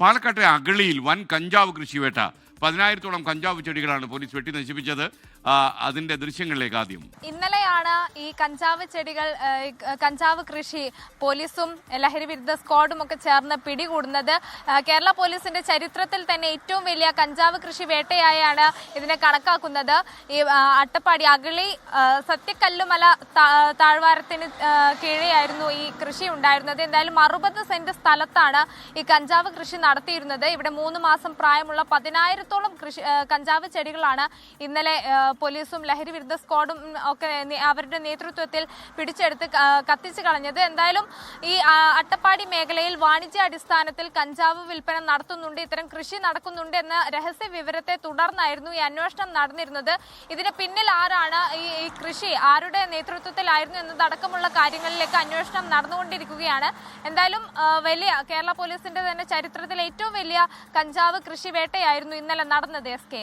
പാലക്കാട്ടെ അഗളിയിൽ വൻ കഞ്ചാവ് കൃഷിവേട്ട പതിനായിരത്തോളം കഞ്ചാവ് ചെടികളാണ് പോലീസ് വെട്ടി നശിപ്പിച്ചത്. അതിന്റെ ദൃശ്യങ്ങളിലേക്ക് ആദ്യം. ഇന്നലെയാണ് ഈ കഞ്ചാവ് ചെടികൾ കഞ്ചാവ് കൃഷി പോലീസും ലഹരി വിരുദ്ധ സ്ക്വാഡും ഒക്കെ ചേർന്ന് പിടികൂടുന്നത്. കേരള പോലീസിന്റെ ചരിത്രത്തിൽ തന്നെ ഏറ്റവും വലിയ കഞ്ചാവ് കൃഷി വേട്ടയായാണ് ഇതിനെ കണക്കാക്കുന്നത്. ഈ അട്ടപ്പാടി അഗളി സത്യക്കല്ലുമല താഴ്വാരത്തിന് കീഴെയായിരുന്നു ഈ കൃഷി ഉണ്ടായിരുന്നത്. എന്തായാലും അറുപത് സെന്റ് സ്ഥലത്താണ് ഈ കഞ്ചാവ് കൃഷി നടത്തിയിരുന്നത്. ഇവിടെ മൂന്ന് മാസം പ്രായമുള്ള പതിനായിരത്തോളം കൃഷി കഞ്ചാവ് ചെടികളാണ് ഇന്നലെ പോലീസും ലഹരി വിരുദ്ധ സ്ക്വാഡും ഒക്കെ അവരുടെ നേതൃത്വത്തിൽ പിടിച്ചെടുത്ത് കത്തിച്ചു കളഞ്ഞത്. എന്തായാലും ഈ അട്ടപ്പാടി മേഖലയിൽ വാണിജ്യ അടിസ്ഥാനത്തിൽ കഞ്ചാവ് വിൽപ്പന നടത്തുന്നുണ്ട്. ഇത്തരം കൃഷി നടക്കുന്നുണ്ട് എന്ന രഹസ്യ വിവരത്തെ തുടർന്നായിരുന്നു ഈ അന്വേഷണം നടന്നിരുന്നത്. ഇതിന് പിന്നിൽ ആരാണ് ഈ കൃഷി ആരുടെ നേതൃത്വത്തിലായിരുന്നു എന്നതടക്കമുള്ള കാര്യങ്ങളിലേക്ക് അന്വേഷണം നടന്നുകൊണ്ടിരിക്കുകയാണ്. എന്തായാലും വലിയ കേരള പോലീസിന്റെ തന്നെ ചരിത്രത്തിൽ ഏറ്റവും വലിയ കഞ്ചാവ് കൃഷി വേട്ടയായിരുന്നു ഇന്നലെ നടന്നത് എസ് കെ